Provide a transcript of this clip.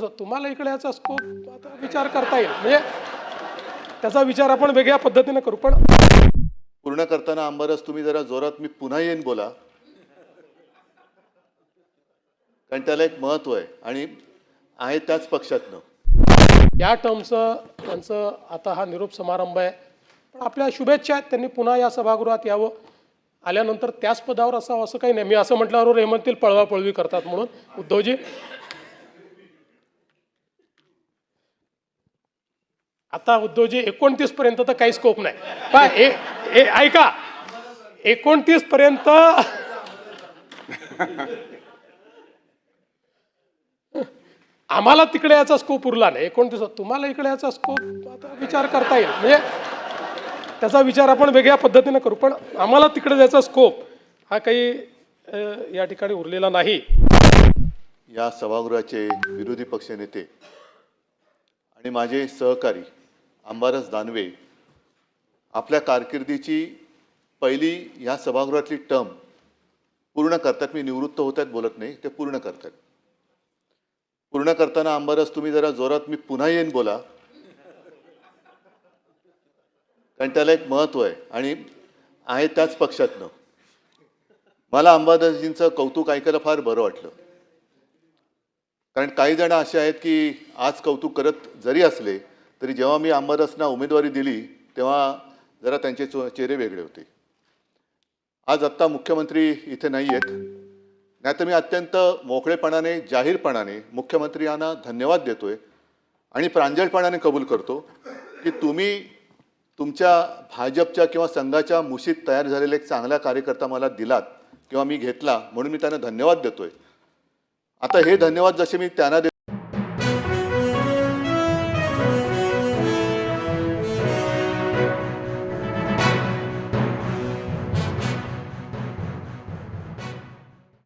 तुम्हाला इकडे याचा स्कोप आता विचार करता येईल. म्हणजे त्याचा विचार आपण वेगळ्या पद्धतीने करू पण पूर्ण करताना आंबरस तुम्ही जरा जोरात मी पुन्हा येईन बोला. कारण त्याला एक महत्त्व आहे आणि आहे त्याच पक्षातनं. या टर्मचं त्यांचं आता हा निरोप समारंभ आहे. पण आपल्या शुभेच्छा आहेत त्यांनी पुन्हा या सभागृहात यावं. आल्यानंतर त्याच पदावर असावं असं काही नाही. मी असं म्हटल्यावर हे म्हणतील पळवापळवी करतात म्हणून. उद्धवजी आता उद्धवजी एकोणतीस पर्यंत तर काही स्कोप नाही. पहा, ए ऐका. एकोणतीस पर्यंत आम्हाला तिकडे याचा स्कोप उरला नाही. एकोणतीस तुम्हाला इकडे याचा स्कोप आता विचार करता येईल. म्हणजे त्याचा विचार आपण वेगळ्या पद्धतीने करू पण आम्हाला तिकडे याचा स्कोप हा काही या ठिकाणी उरलेला नाही. या सभागृहाचे विरोधी पक्षनेते आणि माझे सहकारी अंबारस दानवे आपल्या कारकिर्दीची पहिली ह्या सभागृहातली टर्म पूर्ण करतात. मी निवृत्त होत आहेत बोलत नाही ते पूर्ण करतात. पूर्ण करताना अंबारस तुम्ही जरा जोरात मी पुन्हा येईन बोला. कारण त्याला एक महत्त्व आहे आणि आहे त्याच पक्षातनं. मला अंबादासजींचं कौतुक ऐकायला फार बरं वाटलं. कारण काही जण असे आहेत की आज कौतुक करत जरी असले तरी जेव्हा मी अंबादासना उमेदवारी दिली तेव्हा जरा त्यांचे चो- चेहरे वेगळे होते. आज आत्ता मुख्यमंत्री इथे नाही आहेत. नाहीतर मी अत्यंत मोकळेपणाने जाहीरपणाने मुख्यमंत्र्यांना धन्यवाद देतोय आणि प्रांजळपणाने कबूल करतो की तुम्ही तुमच्या भाजपच्या किंवा संघाच्या मुशीत तयार झालेला एक चांगला कार्यकर्ता मला दिलात किंवा मी घेतला म्हणून मी त्यांना धन्यवाद देतोय. आता हे धन्यवाद जसे मी त्यांना देतो